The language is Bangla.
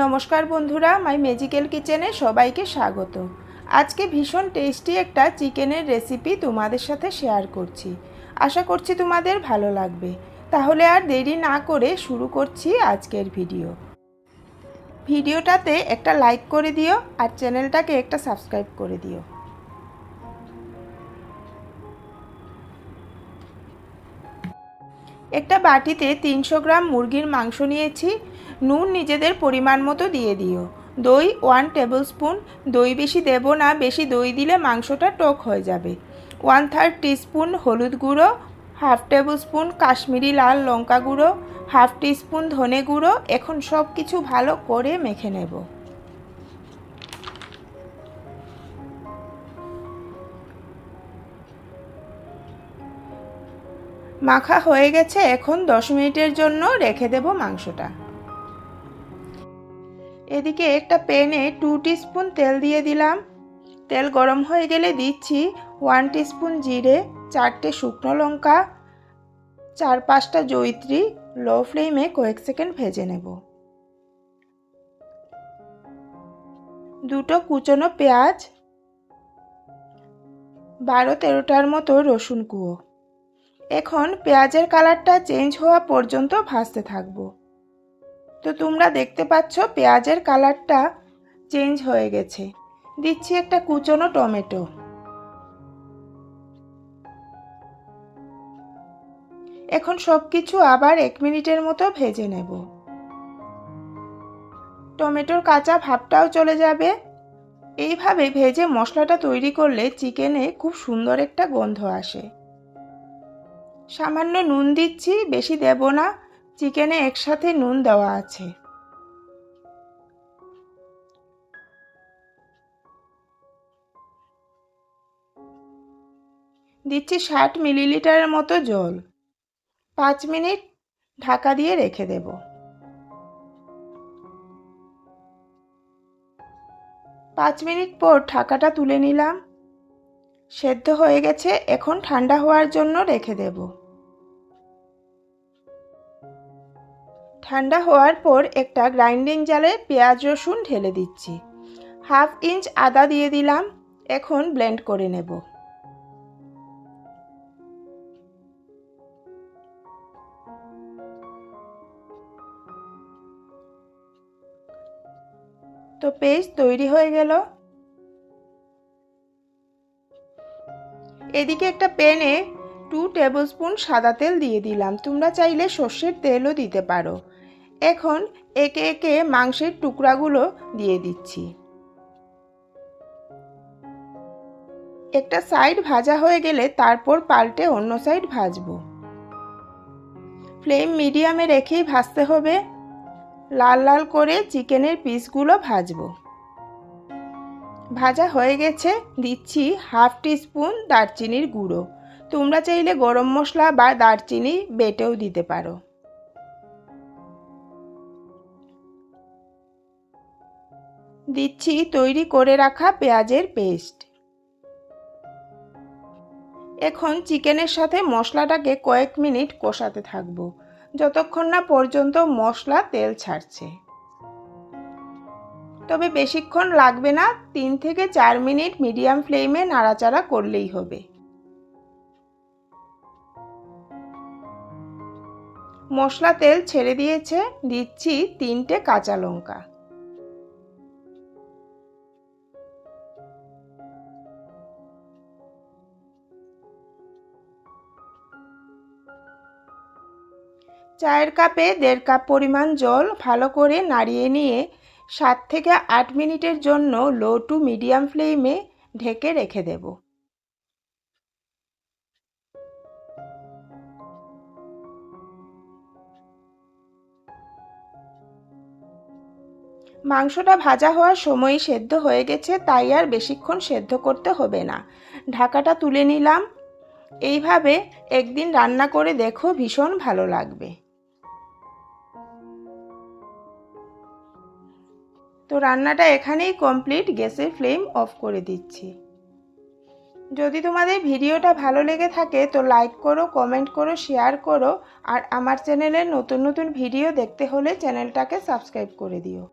নমস্কার বন্ধুরা, মাই ম্যাজিক্যাল কিচেনে সবাইকে স্বাগত। আজকে ভীষণ টেস্টি একটা চিকেনের রেসিপি তোমাদের সাথে শেয়ার করছি। আশা করছি তোমাদের ভালো লাগবে। তাহলে আর দেরি না করে শুরু করছি আজকের ভিডিও ভিডিওটাতে একটা লাইক করে দিও আর চ্যানেলটাকে একটা সাবস্ক্রাইব করে দিও। একটা বাটিতে তিনশো গ্রাম মুরগির মাংস নিয়েছি। নুন নিজেদের পরিমাণ মতো দিয়ে দিও। দই ওয়ান টেবিল স্পুন দই বেশি দেবো না, বেশি দই দিলে মাংসটা টক হয়ে যাবে। ওয়ান থার্ড টিস্পুন হলুদ গুঁড়ো হাফ টেবিল স্পুন কাশ্মীরি লাল লঙ্কা গুঁড়ো হাফ টিস্পুন ধনে গুঁড়ো, এখন সব কিছু ভালো করে মেখে নেব। মাখা হয়ে গেছে, এখন দশ মিনিটের জন্য রেখে দেব মাংসটা। এদিকে একটা প্যানে টু স্পুন তেল দিয়ে দিলাম। তেল গরম হয়ে গেলে দিচ্ছি ওয়ান স্পুন জিরে, চারটে শুকনো লঙ্কা, চার পাঁচটা জৈত্রী লো ফ্লেমে কয়েক সেকেন্ড ভেজে নেব। দুটো কুচনো পেঁয়াজ, বারো তেরোটার মতো রসুন কুয়ো। এখন পেঁয়াজের কালারটা চেঞ্জ হওয়া পর্যন্ত ভাজতে থাকব। তো তোমরা দেখতে পাচ্ছ পেঁয়াজের কালারটা চেঞ্জ হয়ে গেছে। দিচ্ছি একটা কুচনো টমেটো। এখন সব কিছু আবার এক মিনিটের মতো ভেজে নেব। টমেটোর কাঁচা ভাবটাও চলে যাবে। এইভাবে ভেজে মশলাটা তৈরি করলে চিকেনে খুব সুন্দর একটা গন্ধ আসে। সামান্য নুন দিচ্ছি, বেশি দেব না। চিকেনে একসাথে নুন দেওয়া আছে। দিচ্ছি ষাট মিলিলিটারের মতো জল। পাঁচ মিনিট ঢাকা দিয়ে রেখে দেব। পাঁচ মিনিট পর ঢাকাটা তুলে নিলাম। সেদ্ধ হয়ে গেছে, এখন ঠান্ডা হওয়ার জন্য রেখে দেব। ঠান্ডা হওয়ার পর একটা গ্রাইন্ডিং জালে পেঁয়াজ রসুন ঢেলে দিচ্ছি। হাফ ইঞ্চ আদা দিয়ে দিলাম। এখন ব্লেন্ড করে নেব। তো পেস্ট তৈরি হয়ে গেল। এদিকে একটা প্যানে টু টেবিল স্পুন সাদা তেল দিয়ে দিলাম। তোমরা চাইলে সর্ষের তেলও দিতে পারো। এখন একে একে মাংসের টুকরাগুলো দিয়ে দিচ্ছি। একটা সাইড ভাজা হয়ে গেলে তারপর পাল্টে অন্য সাইড ভাজবো। ফ্লেম মিডিয়ামে রেখেই ভাজতে হবে। লাল লাল করে চিকেনের পিসগুলো ভাজবো। ভাজা হয়ে গেছে, দিচ্ছি হাফ টিস্পুন দারচিনির গুঁড়ো। তোমরা চাইলে গরম মশলা বা দারচিনি বেটেও দিতে পারো। দিচ্ছি তৈরি করে রাখা পেঁয়াজের পেস্ট। এখন চিকেনের সাথে মশলাটাকে কয়েক মিনিট কষাতে থাকব। যতক্ষণ না পর্যন্ত মশলা তেল ছাড়ছে। তবে বেশিক্ষণ লাগবে না, তিন থেকে চার মিনিট মিডিয়াম ফ্লেমে নাড়াচাড়া করলেই হবে। মশলা তেল ছেড়ে দিয়েছে, দিচ্ছি তিনটে কাঁচা লঙ্কা। চায়ের কাপে দেড় কাপ পরিমাণ জল ভালো করে নাড়িয়ে নিয়ে সাত থেকে আট মিনিটের জন্য লো টু মিডিয়াম ফ্লেমে ঢেকে রেখে দেব। মাংসটা ভাজা হওয়ার সময় সেদ্ধ হয়ে গেছে, তাই আর বেশিক্ষণ সেদ্ধ করতে হবে না। ঢাকাটা তুলে নিলাম। এইভাবে একদিন রান্না করে দেখো, ভীষণ ভালো লাগবে। তো রান্নাটা এখানেই কমপ্লিট গ্যাসের ফ্লেম অফ করে দিচ্ছি। যদি তোমাদের ভিডিওটা ভালো লেগে থাকে তো লাইক করো কমেন্ট করো শেয়ার করো, আর আমার চ্যানেলের নতুন নতুন ভিডিও দেখতে হলে চ্যানেলটাকে সাবস্ক্রাইব করে দিও।